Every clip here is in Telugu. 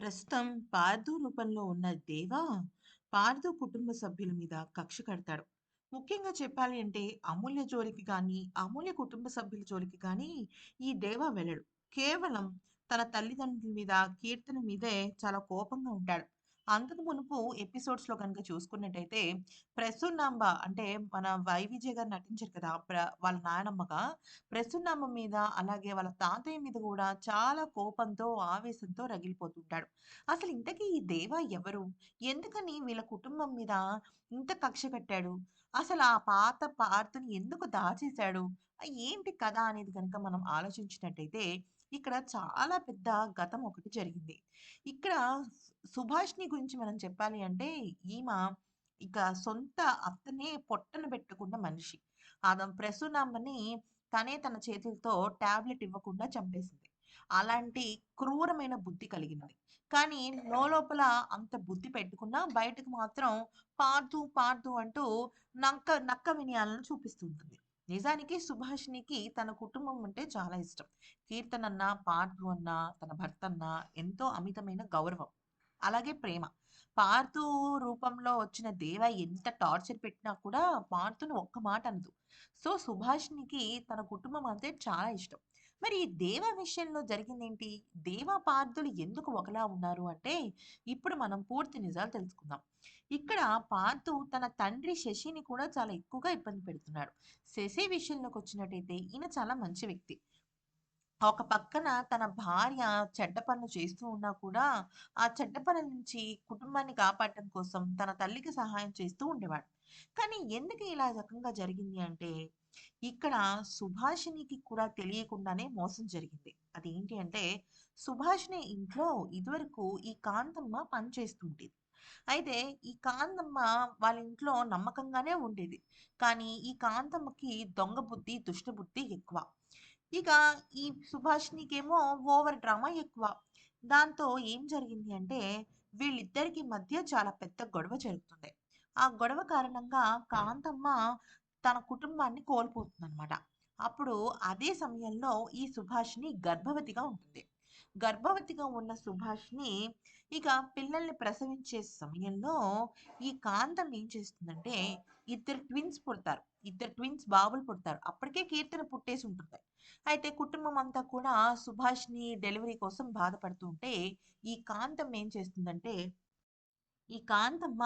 ప్రస్తుతం పార్థు రూపంలో ఉన్న దేవ, పార్థు కుటుంబ సభ్యుల మీద కక్ష కడతాడు. ముఖ్యంగా చెప్పాలి అంటే అమూల్య జోలికి కానీ అమూల్య కుటుంబ సభ్యుల జోలికి కానీ ఈ దేవ వెళ్ళడు. కేవలం తన తల్లిదండ్రుల మీద, కీర్తన మీదే చాలా కోపంగా ఉంటాడు. అంతకు మునుపు ఎపిసోడ్స్‌లో గనుక చూసుకున్నట్టయితే, ప్రసున్నాంబ అంటే మన 'వై. విజయ్' గారు నటించారు కదా! ప్ర వాళ్ళ నాయనమ్మగా. ప్రసున్నాంబ మీద, అలాగే వాళ్ళ తాతయ్య మీద కూడా చాలా కోపంతో, ఆవేశంతో రగిలిపోతుంటాడు. అసలు ఇంతకీ ఈ దేవ ఎవరు? ఎందుకని వీళ్ళ కుటుంబం మీద ఇంత కక్ష కట్టాడు? అసలు ఆ పాత పార్తను ఎందుకు దాచేశాడు? ఏంటి కథ అనేది కనుక మనం ఆలోచించినట్టయితే, ఇక్కడ చాలా పెద్ద గతం ఒకటి జరిగింది. ఇక్కడ సుభాష్ని గురించి మనం చెప్పాలి అంటే, ఈమ ఇక సొంత అత్తనే పొట్టను పెట్టుకున్న మనిషి. ఆమె ప్రసూనాంబని తనే తన చేతులతో టాబ్లెట్ ఇవ్వకుండా చంపేసింది. అలాంటి క్రూరమైన బుద్ధి కలిగినది. కానీ లోపల అంత బుద్ధి పెట్టుకున్నా బయటకు మాత్రం పార్థు, పార్థు అంటూ నక్క నక్క వినయాలను చూపిస్తుంటుంది నిజానికి సుభాషిణికి తన కుటుంబం అంటే చాలా ఇష్టం. కీర్తనన్నా అన్నా, పార్థు అన్నా, తన భర్తన్నా ఎంతో అమితమైన గౌరవం. అలాగే ప్రేమ. పార్థు రూపంలో వచ్చిన దేవ ఎంత టార్చర్ పెట్టినా కూడా పార్థుని ఒక్క మాట అనదు. సో, సుభాష్నికి తన కుటుంబం అంటే చాలా ఇష్టం. మరి ఈ దేవ విషయంలో జరిగిందేంటి? దేవ, పార్థులు ఎందుకు ఒకలా ఉన్నారు అంటే, ఇప్పుడు మనం పూర్తి నిజాలు తెలుసుకుందాం. ఇక్కడ పార్థు తన తండ్రి శశిని కూడా చాలా ఎక్కువగా ఇబ్బంది పెడుతున్నాడు. శశి విషయంలోకి వచ్చినట్టయితే ఈయన చాలా మంచి వ్యక్తి. ఒక పక్కన తన భార్య చెడ్డ పనులు చేస్తూ ఉన్నా కూడా, ఆ చెడ్డ పనుల నుంచి కుటుంబాన్ని కాపాడటం కోసం తన తల్లికి సహాయం చేస్తూ ఉండేవాడు. కానీ ఎందుకు ఇలా రకంగా జరిగింది అంటే, ఇక్కడ సుభాషిణికి కూడా తెలియకుండానే మోసం జరిగింది. అదేంటి అంటే, సుభాషిణి ఇంట్లో ఇదివరకు ఈ కాంతమ్మ పని చేస్తుండేది. అయితే ఈ కాంతమ్మ వాళ్ళ ఇంట్లో నమ్మకంగానే ఉండేది. కానీ ఈ కాంతమ్మకి దొంగ బుద్ధి, దుష్ట బుద్ధి ఎక్కువ. ఇక ఈ సుభాషిణికేమో ఓవర్ డ్రామా ఎక్కువ. దాంతో ఏం జరిగింది అంటే, వీళ్ళిద్దరికి మధ్య చాలా పెద్ద గొడవ జరుగుతుంది. ఆ గొడవ కారణంగా కాంతమ్మ తన కుటుంబాన్ని కోల్పోతుందనమాట. అప్పుడు అదే సమయంలో ఈ సుభాష్ని గర్భవతిగా ఉంటుంది. గర్భవతిగా ఉన్న సుభాష్ని ఇక పిల్లల్ని ప్రసవించే సమయంలో ఈ కాంతం ఏం చేస్తుందంటే, ఇద్దరు ట్విన్స్ పుడతారు. ఇద్దరు ట్విన్స్ బాబులు పుడతారు. అప్పటికే కీర్తన పుట్టేసి ఉంటుంది. అయితే కుటుంబం అంతా కూడా సుభాష్ని డెలివరీ కోసం బాధపడుతుంటే ఈ కాంతం ఏం చేస్తుందంటే, ఈ కాంతమ్మ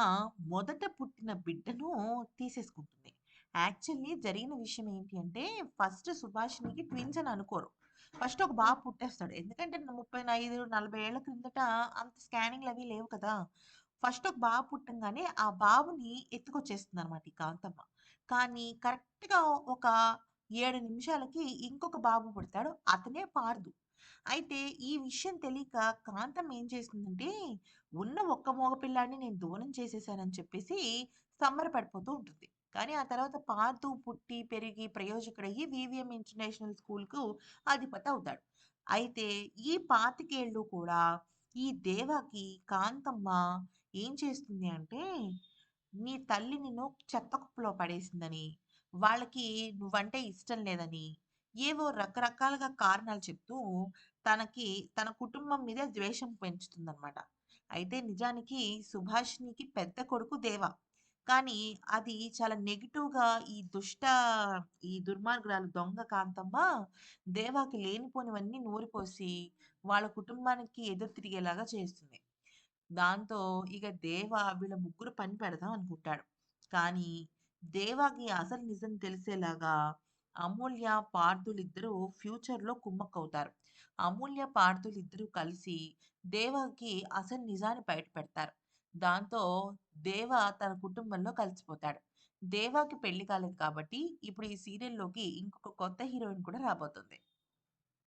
మొదట పుట్టిన బిడ్డను తీసేసుకుంటుంది. యాక్చువల్లీ జరిగిన విషయం ఏంటి అంటే, ఫస్ట్ సుభాషిణికి ట్విన్స్ అని అనుకోరు. ఫస్ట్ ఒక బాబు పుట్టేస్తాడు. ఎందుకంటే 35, 40 ఏళ్ళ క్రిందట అంత స్కానింగ్‌లవి లేవు కదా! ఫస్ట్ ఒక బాబు పుట్టంగానే ఆ బాబుని ఎత్తుకొచ్చేస్తుందనమాట ఈ కాంతమ్మ. కానీ కరెక్ట్‌గా ఒక ఏడు నిమిషాలకి ఇంకొక బాబు పుడతాడు. అతనే పారదు అయితే ఈ విషయం తెలియక కాంతమ్మ ఏం చేస్తుందంటే, ఉన్న ఒక్క మగపిల్లాడిని నేను దూరం చేసేసానని చెప్పేసి సంబరపడిపోతూ ఉంటుంది. కానీ ఆ తర్వాత పార్థు పుట్టి, పెరిగి, ప్రయోజకుడయ్యి వివిఎం ఇంటర్నేషనల్ స్కూల్‌కు అధిపతి అవుతాడు. అయితే ఈ పాతికేళ్ళు కూడా ఈ దేవకి కాంతమ్మ ఏం చేస్తుంది అంటే, నీ తల్లి నిన్ను చెత్త కుప్పలో పడేసిందని, వాళ్ళకి నువ్వంటే ఇష్టం లేదని, ఏవో రకరకాలుగా కారణాలు చెప్తూ తనకి తన కుటుంబం మీద ద్వేషం పెంచుతుందన్నమాట అయితే నిజానికి సుభాషిణికి పెద్ద కొడుకు దేవ. కానీ అది చాలా నెగిటివ్గా ఈ దుష్ట ఈ దుర్మార్గురాలు దొంగ కాంతమ్మ దేవాకి లేనిపోనివన్నీ నూరిపోసి, వాళ్ళ కుటుంబానికి ఎదురు తిరిగేలాగా చేస్తుంది. దాంతో ఇక దేవ వీళ్ళ ముగ్గురు పని పెడదాం అనుకుంటాడు. కానీ దేవాకి అసలు నిజం తెలిసేలాగా అమూల్య, పార్థులిద్దరూ ఫ్యూచర్‌లో కుమ్మక్కవుతారు. అమూల్య, పార్థులిద్దరూ కలిసి దేవాకి అసలు నిజాన్ని బయట పెడతారు. దాంతో దేవ తన కుటుంబంలో కలిసిపోతాడు. దేవాకి పెళ్ళి కాలేదు కాబట్టి ఇప్పుడు ఈ సీరియల్‌లోకి ఇంకొక కొత్త హీరోయిన్ కూడా రాబోతుంది.